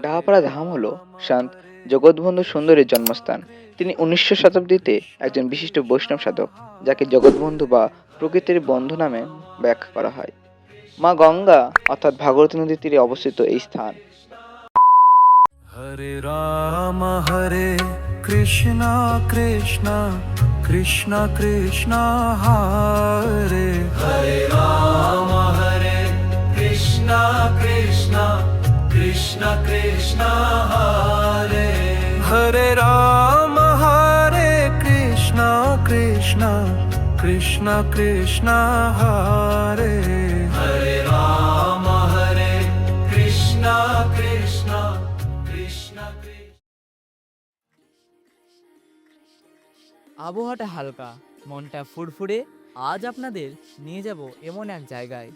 ডাহাপাড়া ধাম হল শান্ত জগৎবন্ধু সুন্দরের জন্মস্থান। তিনি উনিশশো শতাব্দীতে একজন বিশিষ্ট বৈষ্ণব সাধক যাকে জগৎবন্ধু বা প্রকৃতির বন্ধু নামে ব্যাখ্যা করা হয়। মা গঙ্গা অর্থাৎ ভাগরতী নদীর তীরে অবস্থিত এই স্থান। হরে রাম হরে কৃষ্ণ কৃষ্ণ কৃষ্ণ কৃষ্ণ হরে। হরে রাম কৃষ্ণ কৃষ্ণ হরে হরে রাম Krishna কৃষ্ণ কৃষ্ণ কৃষ্ণ কৃষ্ণ Hare হরে রাম Krishna কৃষ্ণ কৃষ্ণ কৃষ্ণ আবহাওয়াটা হালকা মনটা ফুরফুরে। আজ আপনাদের নিয়ে যাব এমন এক জায়গায়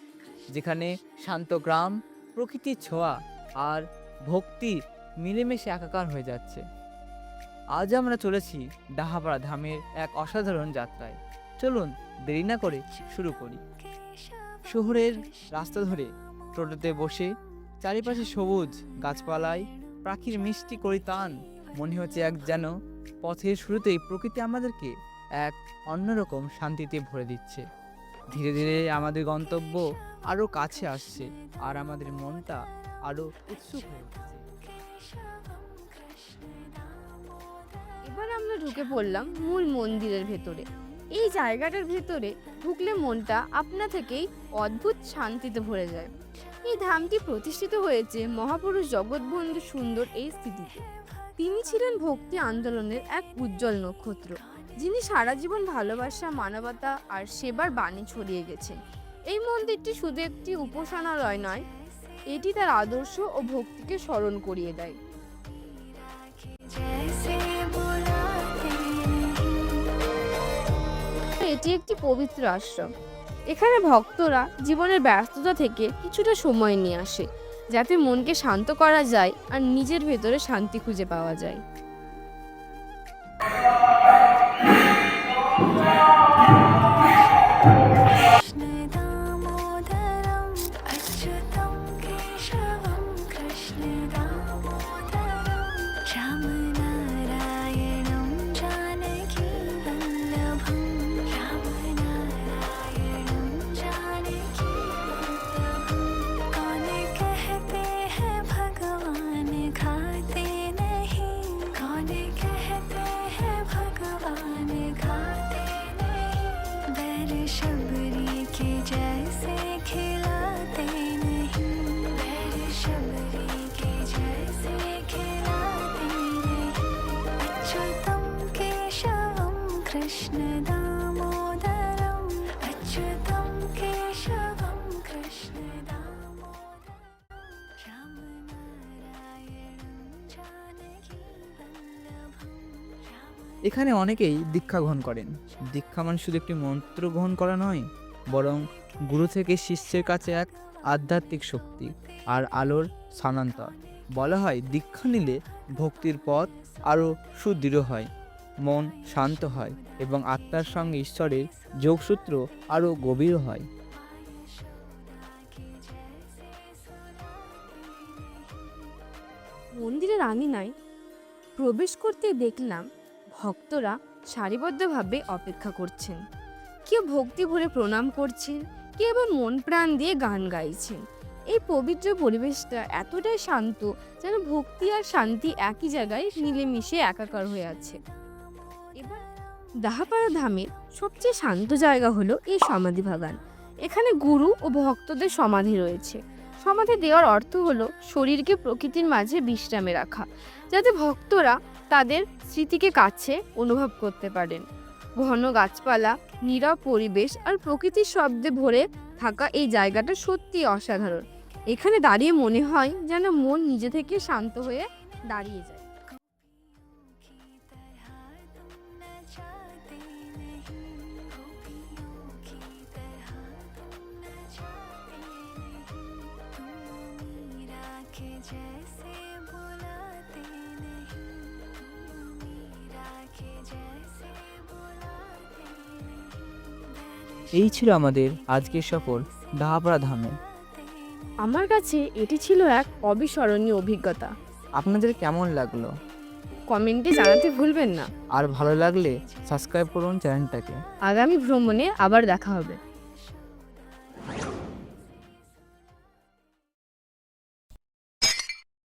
যেখানে শান্ত গ্রাম প্রকৃতির ছোঁয়া আর ভক্তি মিলেমিশে একাকার হয়ে যাচ্ছে। আজ আমরা চলেছি ডাহাপাড়া ধামের এক অসাধারণ যাত্রায়। চলুন দেরি না করে শুরু করি। শহরের রাস্তা ধরে টোটোতে বসে চারিপাশে সবুজ গাছপালায় পাখির মিষ্টি করিতান। মনে হচ্ছে এক যেন পথের শুরুতেই প্রকৃতি আমাদেরকে এক অন্যরকম শান্তিতে ভরে দিচ্ছে। ধীরে ধীরে আমাদের গন্তব্য আরও কাছে আসছে আর আমাদের মনটা আরও উৎসুক হয়ে উঠছে। এবার আমরা ঢুকে পড়লাম মূল মন্দিরের ভেতরে। এই জায়গাটার ভেতরে ঢুকলে মনটা আপনা থেকেই অদ্ভুত শান্তিতে ভরে যায়। এই ধামটি প্রতিষ্ঠিত হয়েছে মহাপুরুষ জগৎবন্ধু সুন্দর এই স্থিতিতে। তিনি ছিলেন ভক্তি আন্দোলনের এক উজ্জ্বল নক্ষত্র, যিনি সারা জীবন ভালোবাসা, মানবতা আর সেবার বাণী ছড়িয়ে গেছেন। এই মন্দিরটি শুধু একটি উপাসনালয় নয়, এটি তার আদর্শ ও ভক্তিকে স্মরণ করিয়ে দেয়। এটি একটি পবিত্র আশ্রম। এখানে ভক্তরা জীবনের ব্যস্ততা থেকে কিছুটা সময় নিয়ে আসে, যাতে মনকে শান্ত করা যায় আর নিজের ভেতরে শান্তি খুঁজে পাওয়া যায়। केशवं कृष्ण दामोदरम् अच्युतं केशवं कृष्ण दामोदरम् रामनारायणं जानकी वल्लभं এখানে অনেকেই দীক্ষা গ্রহণ করেন দীক্ষা মানে শুধু একটি মন্ত্র গ্রহণ করা নয় বরং গুরু থেকে শিষ্যের কাছে এক আধ্যাত্মিক শক্তি আর আলোর স্থানান্তর বলা হয় দীক্ষা নিলে ভক্তির পথ আরও সুদৃঢ় হয় মন শান্ত হয় এবং আত্মার সঙ্গে ঈশ্বরের যোগসূত্র আরও গভীর হয়। মন্দিরের আঙিনায় প্রবেশ করতে দেখলাম ভক্তরা সারিবদ্ধভাবে অপেক্ষা করছেন। কেউ ভক্তি ভরে প্রণাম করছেন, কেউ আবার মন প্রাণ দিয়ে গান গাইছেন। এই পবিত্র পরিবেশটা এতটাই শান্ত যেন ভক্তি আর শান্তি একই জায়গায় মিলেমিশে একাকার হয়ে আছে। এবার দাহাপাড়া ধামের সবচেয়ে শান্ত জায়গা হলো এই সমাধি বাগান। এখানে গুরু ও ভক্তদের সমাধি রয়েছে। সমাধি দেওয়ার অর্থ হলো শরীরকে প্রকৃতির মাঝে বিশ্রামে রাখা, যাতে ভক্তরা তাদের স্মৃতিকে কাছে অনুভব করতে পারেন। ঘন গাছপালা, নীরব পরিবেশ আর প্রকৃতির শব্দে ভরে থাকা এই জায়গাটা সত্যি অসাধারণ। এখানে দাঁড়িয়ে মনে হয় যেন মন নিজে থেকে শান্ত হয়ে দাঁড়িয়ে যায়। के जैसे बुलाते नहीं मीरा के जैसे बुलाते नहीं এই ছিল আমাদের আজকের সফর ডাহাপাড়া ধামে আমার কাছে এটি ছিল এক অবিস্মরণীয় অভিজ্ঞতা আপনাদের কেমন লাগলো কমেন্টে জানাতে ভুলবেন না আর ভালো লাগলে সাবস্ক্রাইব করুন চ্যানেলটাকে আগামী ভ্রমণে আবার দেখা হবে